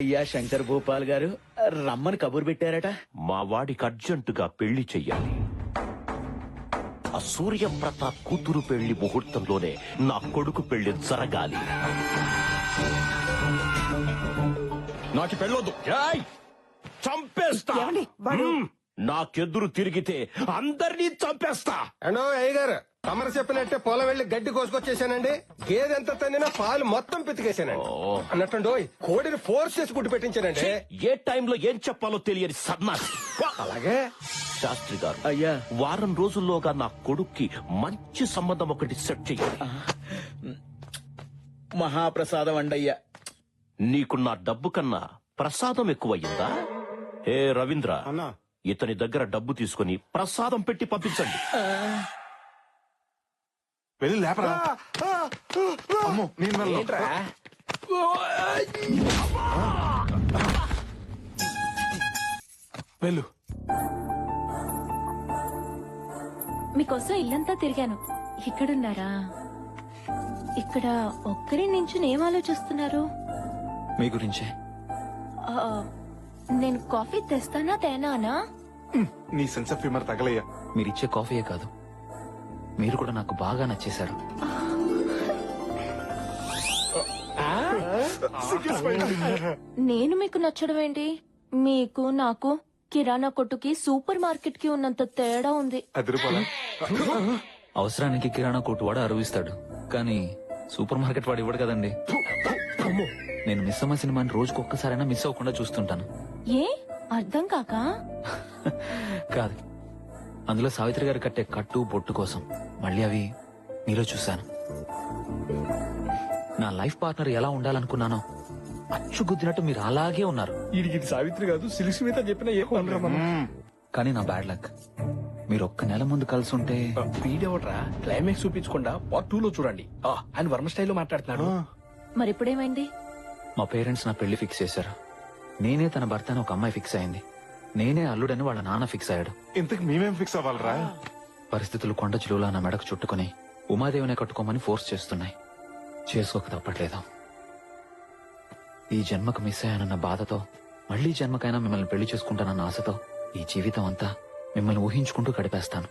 అయ్యా శంకర్ భూపాల్ గారు రమ్మని కబురు పెట్టారట. మా వాడికి అర్జెంటుగా పెళ్ళి చెయ్యాలి. ఆ సూర్య ప్రతాప్ కూతురు పెళ్ళి ముహూర్తంలోనే నా కొడుకు పెళ్ళి జరగాలి. నాకు పెళ్ళొద్దు. ఏయ్! చంపేస్తా. నాకెదురు తిరిగితే అందరినీ చంపేస్తా. అండో అయ్య గారు తమరు చెప్పినట్టే పొలం వెళ్ళి గడ్డి కోసుకొచ్చేసానండి. గేదె ఎంత తన్నినా పాలు మొత్తం పితికేసానండి. ఓ. అన్నట్టు కోడిని ఫోర్స్ చేసి గుడ్డు పెట్టించానండి. ఏ టైంలో ఏం చెప్పాలో తెలియని సన్నాసి. అలాగే? శాస్త్రి గారు అయ్యా. వారం రోజుల్లోగా నా కొడుక్కి మంచి సంబంధం ఒకటి సెట్ చెయ్యాలి. మహాప్రసాదం అండయ్యా. నీకు నా డబ్బు కన్నా ప్రసాదం ఎక్కువయ్యిందా? ఏ రవీంద్ర ఇతని దగ్గర డబ్బు తీసుకుని ప్రసాదం పెట్టి పంపించండి. వెళ్ళి లేపరా. అమ్మో నేను వెళ్ళను. వెళ్ళు. మీకోసం ఇల్లంతా తిరిగాను. ఇక్కడున్నారా? ఇక్కడ ఒక్కరి నుంచి ఏం ఆలోచిస్తున్నారు? మీ గురించే. ఆ, నేను కాఫీ తెస్తానా తేనానా? నీ సెన్స్ ఆఫ్ హ్యూమర్ తగలయ్యా. మీరిచ్చే కాఫీయే కాదు. మీరు కూడా నాకు బాగా నచ్చేశారు. నేను మీకు నచ్చడం ఏంటి? మీకు నాకు కిరాణా కొట్టుకి సూపర్ మార్కెట్కి ఉన్నంత తేడా ఉంది. అవసరానికి కిరాణా కొట్టు వాడు అరువిస్తాడు. కానీ సూపర్ మార్కెట్ వాడు ఇవ్వడు కదండి. నేను మిస్ అమ్మ సినిమాని రోజుకు ఒక్కసారైనా మిస్ అవ్వకుండా చూస్తుంటాను. ఏ? అర్థం కాక? కాదు. అందులో సావిత్రి గారు కట్టే కట్టు బొట్టు కోసం. మళ్ళీ అవి మీలో చూశాను. నా లైఫ్ పార్ట్నర్ ఎలా ఉండాలనుకున్నానో అచ్చుగుద్దినట్టు మీరు అలాగే ఉన్నారు. ఇది సావిత్రి కాదు సిలిసి మీద చెప్పిన ఏ కానీ నా బ్యాడ్ లక్. మీరు ఒక్క నెల ముందు కలిసి ఉంటే వీడెవడ్రా క్లైమాక్స్ చూపించకుండా పార్ట్ టూ లో చూడండి. ఆ, ఆయన వర్మ స్టైల్లో మాట్లాడుతున్నాడు. మరిప్పుడేమైంది? మా పేరెంట్స్ నా పెళ్ళి ఫిక్స్ చేశారు. నేనే తన భర్త అని ఒక అమ్మాయి ఫిక్స్ అయింది. నేనే అల్లుడని వాళ్ళ నాన్న ఫిక్స్ అయ్యాడు. ఇంతకు మేమేం ఫిక్స్ అవ్వాలరా? పరిస్థితులు కొండ చిలువలా నా మెడకు చుట్టుకుని ఉమాదేవినే కట్టుకోమని ఫోర్స్ చేస్తున్నాయి. చేసుకోక తప్పట్లేదు. ఈ జన్మకు మిస్ అయ్యానన్న బాధతో మళ్ళీ జన్మకైనా మిమ్మల్ని పెళ్ళి చేసుకుంటానన్న ఆశతో ఈ జీవితం అంతా మిమ్మల్ని ఊహించుకుంటూ గడిపేస్తాను.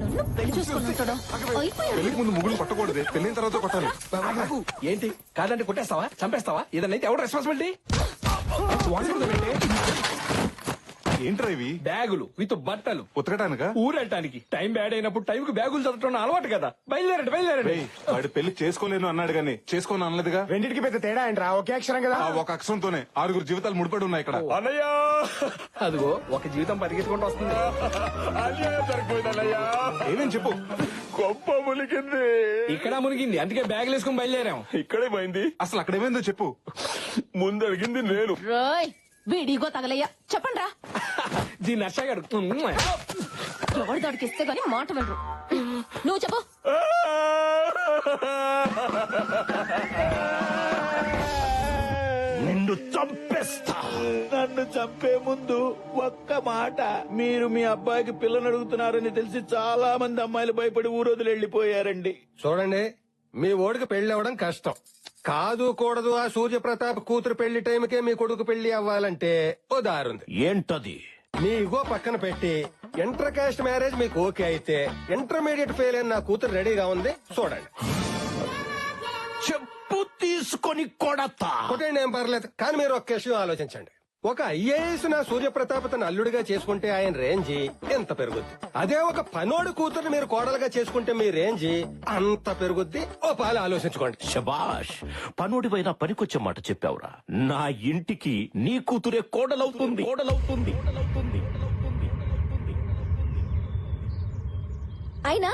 నన్ను పెళ్ళి చేసుకుని ఉంటాడా? అయిపోయాడు. పెళ్ళికి ముందు ముగ్గులు పట్టకూడదు పెళ్ళిన తర్వాత కొట్టాలి. ఏంటి? కాదంటే కొట్టేస్తావా? చంపేస్తావా? ఏదన్నా అయితే ఎవరు రెస్పాన్సిబిలిటీ ఏంట్రా ఇవి? బ్యాగులు విత్ బట్టలు. ఉతకడానికా ఊరెళ్ళటానికి. టైం బ్యాడ్ అయినప్పుడు టైం కు బ్యాగులు చదవటం అలవాటు కదా. బయలుదేరండి బయలుదేరండి. రేయ్, వాడి పెళ్ళి చేసుకోలేను అన్నాడు గాని చేసుకోను అనలేదుగా? రెండింటికి పెద్ద తేడా ఏంట్రా? ఒకే అక్షరం కదా? ఆ ఒక అక్షరంతోనే. ఆరుగురు జీవితాలు ముడిపడి ఉన్నాయి ఇక్కడ. అన్నయ్యా! అదిగో ఒక జీవితం పరిగెత్తుకుంటూ వస్తుంది. ఏమేం చెప్పు? గొప్ప మునిగింది ఇక్కడ మునిగింది. అందుకే బ్యాగులు వేసుకుని బయలుదేరాం. ఇక్కడే పోయింది. అసలు అక్కడ ఏమైందో చెప్పు. ముందు అడిగింది నేను. రోయ్ వీడిగో తగలయ్యా. చెప్పండి రా దీన్ని ఎవరి దాడికి ఇస్తే గానీ మాట వినరు. నువ్వు చెప్పు. నిన్ను చంపేస్తా. నన్ను చంపే ముందు ఒక్క మాట. మీరు మీ అబ్బాయికి పిల్లని అడుగుతున్నారని తెలిసి చాలా మంది అమ్మాయిలు భయపడి ఊరోజులు వెళ్ళిపోయారండి చూడండి మీ ఓడికి పెళ్ళి అవ్వడం కష్టం. కాదు కూడదు ఆ సూర్య ప్రతాప్ కూతురు పెళ్ళి టైంకే మీ కొడుకు పెళ్ళి అవ్వాలంటే ఓ దారుంది. ఏంటది? మీ ఇగో పక్కన పెట్టి ఇంటర్ కాస్ట్ మ్యారేజ్ మీకు ఓకే అయితే ఇంటర్మీడియట్ ఫెయిల్ అయిన నా కూతురు రెడీగా ఉంది చూడండి. చెప్పు తీసుకొని కొడతా. కొట్టండి ఏం పర్లేదు. కానీ మీరు ఒక్క విషయం ఆలోచించండి. ఒక ఐఏఎస్ నా సూర్యప్రతాప్ తన అల్లుడిగా చేసుకుంటే ఆయన రేంజి ఎంత పెరుగుద్ది? అదే ఒక పనోడు కూతురు మీరు కోడలుగా చేసుకుంటే మీ రేంజి అంత పెరుగుద్ది? ఓ పాలు ఆలోచించుకోండి. శబాష్ పనుడివైనా పనికొచ్చే మాట చెప్పావురా. నా ఇంటికి నీ కూతురే కోడలవుతుంది. కోడలవుతుంది. కోడలవుతుంది. అయినా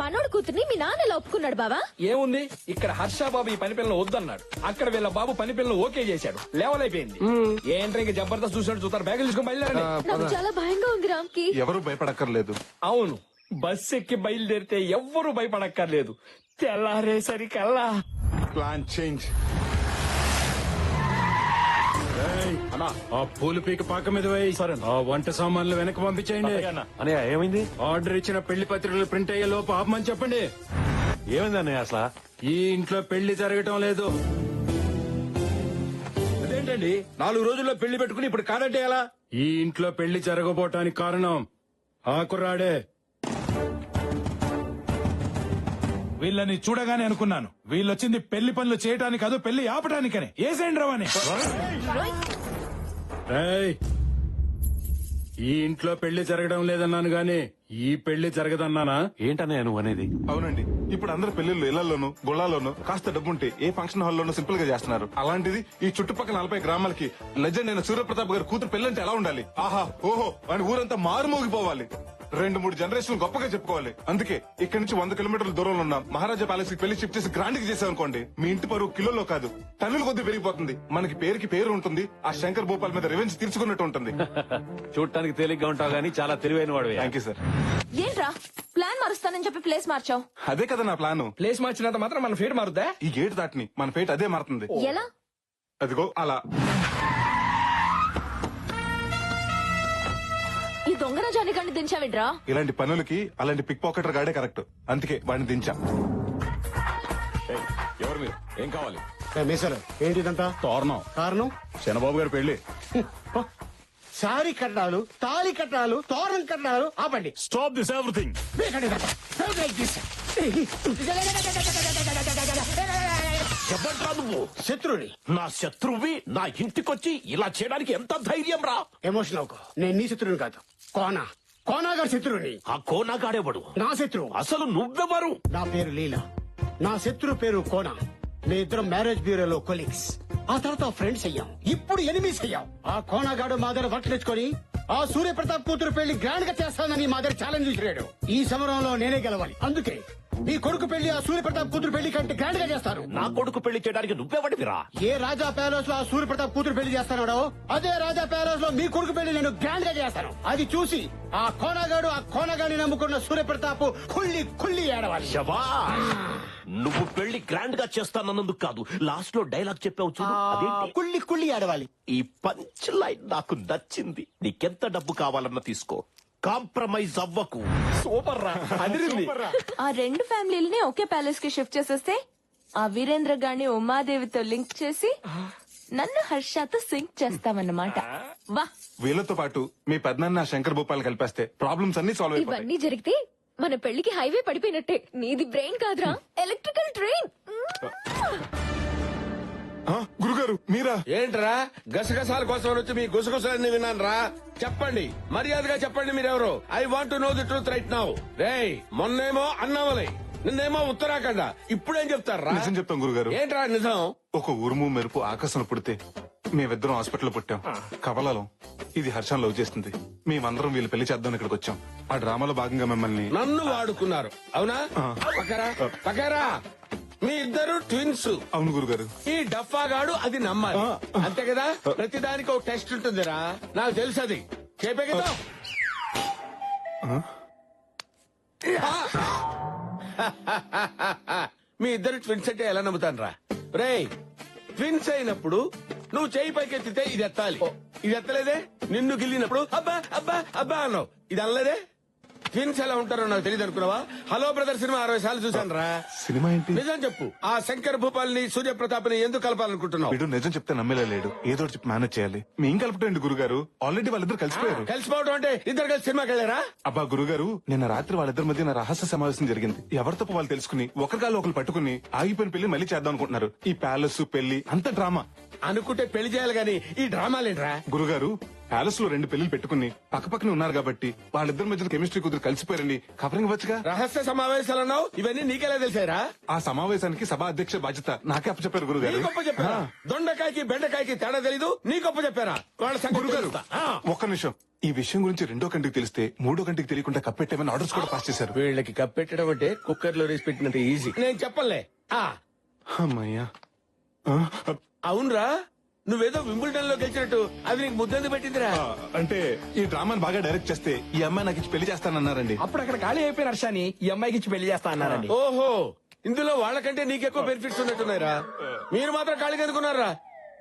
పనోడు కూతుర్ని మీ నాన్న ఎలా ఒప్పుకున్నాడు బావా? ఏముంది? ఇక్కడ హర్ష బాబు ఈ పని పిల్లలు వద్దన్నాడు. అక్కడ వీళ్ళ బాబు పని పిల్లలు ఓకే చేశాడు. లెవెల్ అయిపోయింది ఏంటంటే ఇంకా జబర్దస్త్ చూసినట్టు చూస్తారు. బ్యాగులు తీసుకొని బయలుదేరండి. నాకు చాలా భయంగా ఉంది రామ్కి. ఎవరు భయపడక్కర్లేదు. అవును. బస్ ఎక్కి బయలుదేరితే ఎవ్వరూ భయపడక్కర్లేదు. తెల్లారేసరికల్లా. Plan change. ఆ పూలు పీక పాక మీద వేయి. ఆ వంట సామాన్లు వెనక్కి పంపించేయండి. అనే ఏమైంది? ఆర్డర్ ఇచ్చిన పెళ్ళి పత్రికలు ప్రింట్ అయ్యే లోపు ఆపమని చెప్పండి. ఏమైంది అన్నయ్య అసలు? ఈ ఇంట్లో పెళ్ళి జరగటం లేదు. ఏంటండి నాలుగు రోజుల్లో పెళ్ళి పెట్టుకుని ఇప్పుడు కాదంటే ఎలా? ఈ ఇంట్లో పెళ్ళి జరగబోటానికి కారణం ఆ కుర్రాడే వీళ్ళని చూడగానే అనుకున్నాను. వీళ్ళొచ్చింది పెళ్ళి పనులు చేయటానికి కాదు పెళ్ళి ఆపటానికనే. ఏసేండి రావని ఏయ్! ఈ ఇంట్లో పెళ్ళి జరగడం లేదన్నాను గాని ఈ పెళ్ళి జరగదన్నానా? ఏంటనే నువ్వు అనేది? అవునండి. ఇప్పుడు అందరు పెళ్ళిళ్ళు ఇళ్ళలోను గుళ్ళాల్లోను కాస్త డబ్బుంటే ఏ ఫంక్షన్ హాల్లోనూ సింపుల్గా చేస్తున్నారు. అలాంటిది ఈ చుట్టుపక్కల నలభై గ్రామాలకి లెజెండ్ అయిన సూర్యప్రతాప్ గారి కూతురు పెళ్ళంటే ఎలా ఉండాలి? ఆహా ఓహో అని ఊరంతా మారుమోగిపోవాలి. రెండు మూడు జనరేషన్ గొప్పగా చెప్పుకోవాలి. అందుకే ఇక్కడి నుంచి వంద కిలోమీటర్ల దూరంలో ఉన్న మహారాజా ప్యాలెస్కి పెళ్ళి షిఫ్ట్ చేసి గ్రాండ్కి చేసామనుకోండి మీ ఇంటి పరువు కిలోలో కాదు టన్నుల కొద్ది పెరిగిపోతుంది. మనకి పేరుకి పేరు ఉంటుంది ఆ శంకర్ భూపాల్ మీద రివెంజ్ తీర్చుకున్నట్టు ఉంటుంది. చూడటానికి తేలిగ్గా ఉంటావు గానీ చాలా తెలివైన వాడు థ్యాంక్ యూ సార్ ఏంట్రా? ప్లాన్ మారుస్తానని చెప్పి ప్లేస్ మార్చావు. అదే కదా నా ప్లాన్. ప్లేస్ మార్చినంత మాత్రం మన ఫేట్ మారుద్దా? ఈ గేట్ దాటిని మన పేట అదే మారుతుంది. ఎలా? అదిగో అలా. దొంగన జాలిగాన్ని దించావిడ్రా ఇలాంటి పనులకి అలాంటి పిక్ పాకెటర్ గాడే కరెక్ట్. అందుకే వాడిని దించా. ఎవరు మీరు? ఏం కావాలి? మీసలు ఏంటిదంతా తోరణం. కారణం? చంద్రబాబు గారి పెళ్ళి సారీ కట్టాలు తాళి కట్టాలు తోరణం కట్టాలు ఆపండి. స్టాప్ దిస్ ఎవ్రీథింగ్ ఎవడ్రా నువ్వు? శత్రువుని నా శత్రువి నా ఇంటికొచ్చి ఇలా చేయడానికి ఎంత ధైర్యం రా? ఎమోషన్ అవుకో నేను నీ శత్రువుని కాదు. కోనా. కోనా గారి శత్రువుని. ఆ కోనగాడేవాడు నా శత్రువు. అసలు నువ్వెవరు? నా పేరు లీలా. నా శత్రువు పేరు కోనా. మీ ఇద్దరం మ్యారేజ్ బ్యూరోలో కొలీగ్స్. ఆ తర్వాత ఫ్రెండ్స్ అయ్యాం. ఇప్పుడు ఎనిమిస్ అయ్యాం. ఆ కోనగాడు మా దగ్గర వర్క్ తెచ్చుకొని ఆ సూర్యప్రతాప్ కూతురు పెళ్ళి గ్రాండ్గా చేస్తానని మా దగ్గర ఛాలెంజ్ ఈ సమరంలో నేనే గెలవాలి. అందుకే నీ కొడుకు పెళ్ళి ఆ సూర్యప్రతాప్ కూతురు పెళ్ళి కంటే గ్రాండ్గా చేస్తారు. నా కొడుకు పెళ్ళి చేయడానికి నువ్వెవడివిరా? ఏ రాజా ప్యాలెస్లో ఆ సూర్యప్రతాప్ కూతురు పెళ్ళి చేస్తానో అదే రాజా ప్యాలెస్లో మీ కొడుకు పెళ్ళి నేను గ్రాండ్గా చేస్తాను. అది చూసి ఆ కోనగాడు ఆ కోనగాడిని నమ్ముకున్న సూర్యప్రతాప్ కుళ్ళి కుళ్ళి ఏడవాలి. నువ్వు పెళ్ళి గ్రాండ్గా చేస్తానన్నందుకు కాదు లాస్ట్లో డైలాగ్ చెప్పావు చూడు అదేంటి? కుళ్ళి కుళ్ళి ఏడవాలి. ఈ పంచ్ లైన్ నాకు నచ్చింది. నీకెంత డబ్బు కావాలన్నా తీసుకో. కాంప్రమైజ్ అవ్వకు. సూపర్ రా అదిరింది ఆ రెండు ఫ్యామిలీలని ఒకే ప్యాలెస్కి షిఫ్ట్ చేసేస్తే ఆ వీరేంద్ర గాని ఉమాదేవితో లింక్ చేసి నన్ను హర్షతో సింక్ చేస్తామన్నమాట. వా. వీళ్ళతో పాటు మీ పెద్దనాన్న శంకర్ భూపాల్ కలిపేస్తే ప్రాబ్లమ్స్ అన్ని సాల్వ్ అయిపోతాయి. ఇవన్నీ జరిగితే మన పెళ్ళికి హైవే పడిపోయినట్టే. నీది బ్రెయిన్ కాదురా. Electrical train. గురుగారు మీరా? ఏంట్రా? గసగసాల కోసం వచ్చి మీ గుసగుసలన్నీ విన్నాను రా చెప్పండి. మర్యాదగా చెప్పండి మీరెవరు? I want know the truth right now రేయ్ మొన్నేమో అన్నవలై. నిన్నేమో ఉత్తరాఖండ. ఇప్పుడేం చెప్తారా నిజం చెప్తాం గురుగారు. ఏంట్రా నిజం? ఒక ఉరుము మెరుపు ఆకాశం పుడితే మేమిద్దరం హాస్పిటల్ పుట్టాం. కవలలో ఇది హర్షం లవ్ చేస్తుంది. మేమందరం వీళ్ళు పెళ్ళి చేద్దాం ఇక్కడికి వచ్చాం. ఆ డ్రామాలో భాగంగా మిమ్మల్ని నన్ను వాడుకున్నారు. అవునా? పక్కరా? పక్కరా? మీ ఇద్దరు ట్విన్స్ అవును గురుగారు. ఈ డఫాగాడు అది నమ్మాలి. అంతే కదా? ప్రతిదానికి ఒక టెస్ట్ ఉంటుందిరా. నాకు తెలుసు అది. చెప్పే కదా? మీ ఇద్దరు ట్విన్స్ అంటే ఎలా నమ్ముతాను రా రే ట్విన్స్ అయినప్పుడు నువ్వు చేయి పైకెత్తితే ఇది ఎత్తాలి. ఇది ఎత్తలేదే? నిన్ను గిల్లినప్పుడు అబ్బా అబ్బా అబ్బా అన్నావు. ఇది అనలేదే? ట్విన్స్ ఎలా ఉంటారో నాకు తెలియదు అనుకున్నావా? హలో బ్రదర్ సినిమా అరవై సార్లు చూసాను రా. సినిమా ఏంటి? నిజం చెప్పు. ఆ శంకర్ భూపాల్ని సూర్యప్రతాప్ని ఎందుకు కలపాలనుకుంటున్నావు? వీడు నిజం చెప్తే నమ్మేలా లేడు. ఏదో ఒకటి చెప్పి మేనేజ్ చేయాలి. మీ కలపటండి గురుగారు? ఆల్రెడీ వాళ్ళిద్దరు కలిసిపోయారు. కలిసిపోవడం అంటే ఇద్దరు కలిసి సినిమాకి వెళ్ళారా? అబ్బా గురుగారు నిన్న రాత్రి వాళ్ళిద్దరి మధ్య రహస్య సమావేశం జరిగింది. ఎవరి తప్ప వాళ్ళు తెలుసుకుని ఒకరికాలు ఒకరు పట్టుకుని ఆగిపోయిన పెళ్ళి మళ్ళీ చేద్దాం అనుకుంటున్నారు. ఈ ప్యాలెస్ పెళ్ళి అంత డ్రామా. అనుకుంటే పెళ్ళి చేయాలి గాని ఈ డ్రామాలేంట్రా గురుగారు ప్యాలెస్లో రెండు పెళ్ళిలు పెట్టుకుని పక్కపక్కనే ఉన్నారు కాబట్టి వాళ్ళిద్దరి మధ్య కెమిస్ట్రీ కుదిరి కలిసిపోయారండి కవరింగ్ వచ్చుగా రహస్య సమావేశాలు అన్నావు ఇవన్నీ నీకెలా తెలిసారా ఆ సమావేశానికి సభా అధ్యక్ష బాధ్యత నాకే అప్పచెప్పారు నీ గురుగారు గొప్ప చెప్పారా? దొండకాయకి బెండకాయకి తేడా తెలీదు. నీ గొప్ప చెప్పారా? వాళ్ళ సంగతి గురుగారు తెలుస్తా. ఆ. ఒక్క నిమిషం. ఈ విషయం గురించి రెండో కంటికి తెలిస్తే మూడో కంటికి తెలియకుండా కప్పెట్టేమని ఆర్డర్స్ కూడా పాస్ చేశారు. వీళ్ళకి కప్పెట్టడం అంటే కుక్కర్లో రేసి పెట్టినంత ఈజీ నేను చెప్పలే ఆ. అమ్మయ్యా. ఆ, అవునరా? నువ్వేదో వింబుల్టన్లో గెలిచినట్టు. అది నీకు ముద్దెందుకు పెట్టిందిరా. ఆ, అంటే ఈ డ్రామాని బాగా డైరెక్ట్ చేస్తే ఈ అమ్మాయి నాకు ఇచ్చి పెళ్ళి చేస్తానన్నారండి. అప్పుడు అక్కడ ఖాళీ అయిపోయిన హర్షాని ఈ అమ్మాయికి ఇచ్చి పెళ్ళి చేస్తా అన్నారండి ఓహో ఇందులో వాళ్ళకంటే నీకెక్కువ బెనిఫిట్స్ ఉన్నట్టున్నాయిరా. మీరు మాత్రం ఖాళీగా ఎందుకున్నారా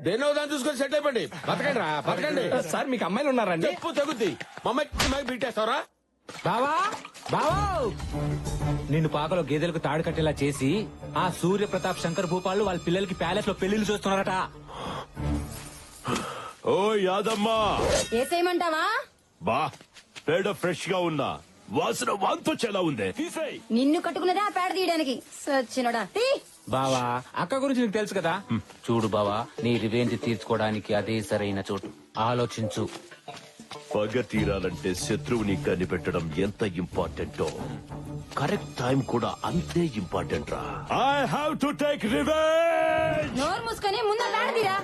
దేనో దాన్ని చూసుకొని సెట్ అయిపోండి. బతకండి రా బతకండి. సార్ మీకు అమ్మాయిలు ఉన్నారండి. చెప్పు తగ్గుద్ది మమ్మల్ని పెట్టేస్తావరా బావా? బావా! నిన్ను పాకలో గేదెలకు తాడు కట్టేలా చేసి ఆ సూర్య ప్రతాప్ శంకర్ భూపాలు వాళ్ళ పిల్లలకి ప్యాలెస్లో పెళ్ళిళ్ళు చూస్తున్నారట. ఓ యాదమ్మా! ఏసేయమంటావా బా పేడ ఫ్రెష్గా ఉన్నా వాసన వాంతొచ్చేలా ఉంది. తీసేయ్! నిన్ను కట్టుకున్నదే ఆ పేడ తీయడానికి. సచ్చినోడా. తీ! బావా అక్క గురించి నీకు తెలుసు కదా? చూడు బావా నీ రివేంజ్ తీర్చుకోవడానికి అదే సరైన చోటు. ఆలోచించు. పగ తీరాలంటే శత్రువుని కనిపెట్టడం ఎంత ఇంపార్టెంటో? కరెక్ట్ టైం కూడా అంతే ఇంపార్టెంట్ రా I have to take revenge నోరు మూసుకొని ముందు తీరా?